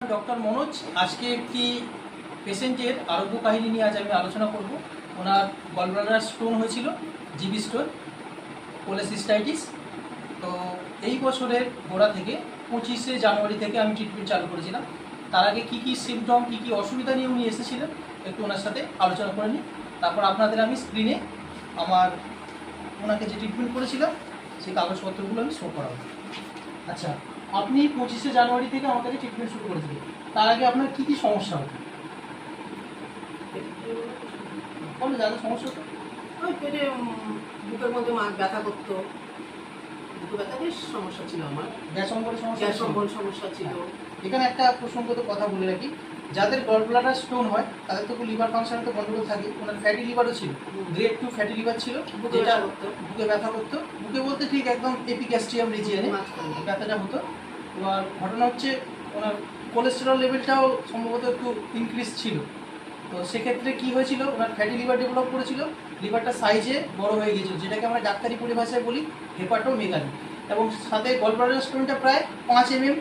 Doctor Manoj, আজকে একটি পেশেন্টের আরোগ্য কাহিনী নিয়ে আজ আমি আলোচনা করব। ওনার গলব্লাডার স্টোন হয়েছিল, জিবি স্টোন, কোলেসিস্টাইটিস। তো এই বছরের গোড়া থেকে, পঁচিশে জানুয়ারি থেকে আমি ট্রিটমেন্ট চালু করেছিলাম। তার আগে কী কী সিমটম কী কী অসুবিধা নিয়ে উনি এসেছিলেন, একটু ওনার সাথে আলোচনা করে নিই। তারপর আপনাদের আমি স্ক্রিনে আমার ওনাকে যে ট্রিটমেন্ট করেছিলাম, সেই কাগজপত্রগুলো আমি শো করাবো। আচ্ছা আপনি পঁচিশে জানুয়ারি থেকে আমার কাছে ট্রিটমেন্ট শুরু করেছিলেন। তার আগে আপনার কী কী সমস্যা হতো? বলো দাদা সমস্যা হতো। ওই পেটে বুকের মধ্যে মা ব্যথা করতো। বুকে ব্যথা বেশ সমস্যা ছিল আমার। গ্যাস অম্বলের সমস্যা গ্যাস? অম্বল সমস্যা ছিল। এখানে একটা প্রসঙ্গত কথা বলে রাখি। যাদের গল ব্লাডার স্টোন হয় তাদের তো লিভার ফাংশনে তো গন্ডগোল থাকে। ওনার ফ্যাটি লিভারও ছিল। গ্রেড টু ফ্যাটি লিভার ছিল। বুকে যেটা ব্যথা করতো। বুকে ব্যথা করতো। বুকে বলতে ঠিক একদম এপিগ্যাস্ট্রিয়াম রিজিয়নে। ব্যথাটা হতো। এবার ঘটনা হচ্ছে ওনার কোলেস্টেরল লেভেলটাও সম্ভবত একটু ইনক্রিজ ছিল। তো সেক্ষেত্রে কি হয়েছিল? ওনার ফ্যাটি লিভার ডেভেলপ করেছিল। লিভারটা সাইজে বড় হয়ে গিয়েছিল যেটাকে আমরা ডাক্তারি পরিভাষায় বলি হেপাটো মেগানি এবং সাথে গলব্লাডার স্টোনটা প্রায় পাঁচ এমএম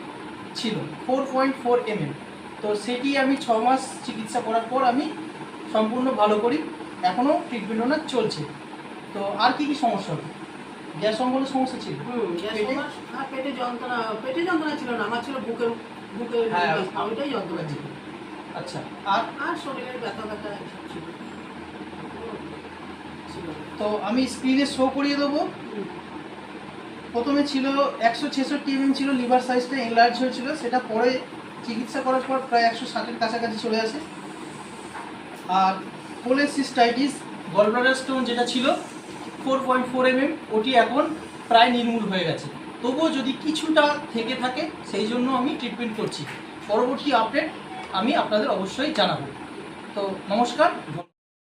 ছিল ফোর পয়েন্ট ফোর এমএম তো সেটি আমি ছ মাস চিকিৎসা করার পর আমি সম্পূর্ণ ভালো করি এখনও ট্রিটমেন্ট ওনার চলছে। তো আর কি কি সমস্যা হতো গ্যাস অম্বলের সমস্যা ছিল? পেটে? যন্ত্রণা পেটে যন্ত্রণা ছিল না আমার ছিল বুকের বুকের হ্যাঁ, ব্যথা, ওইটাই যন্ত্রণা ছিল। আচ্ছা আর? আর শরীরের ব্যথা ব্যথা ছিল। তো আমি স্ক্রিনে শো করিয়ে দেবো। প্রথমে ছিল একশো ছেষট্টি এমএম ছিল লিভার সাইজটা এনলার্জ হয়েছিল, সেটা পরে চিকিৎসা করার পর প্রায় একশো ষাটের কাছাকাছি চলে আসে। আর কোলেসিস্টাইটিস গলব্লাডার স্টোন যেটা ছিল ফোর পয়েন্ট ফোর এমএম ওটি এখন প্রায় নির্মূল হয়ে গেছে। তবুও যদি কিছুটা থেকে থাকে, সেই জন্য আমি ট্রিটমেন্ট করছি। পরবর্তী আপডেট আমি আপনাদের অবশ্যই জানাব। তো নমস্কার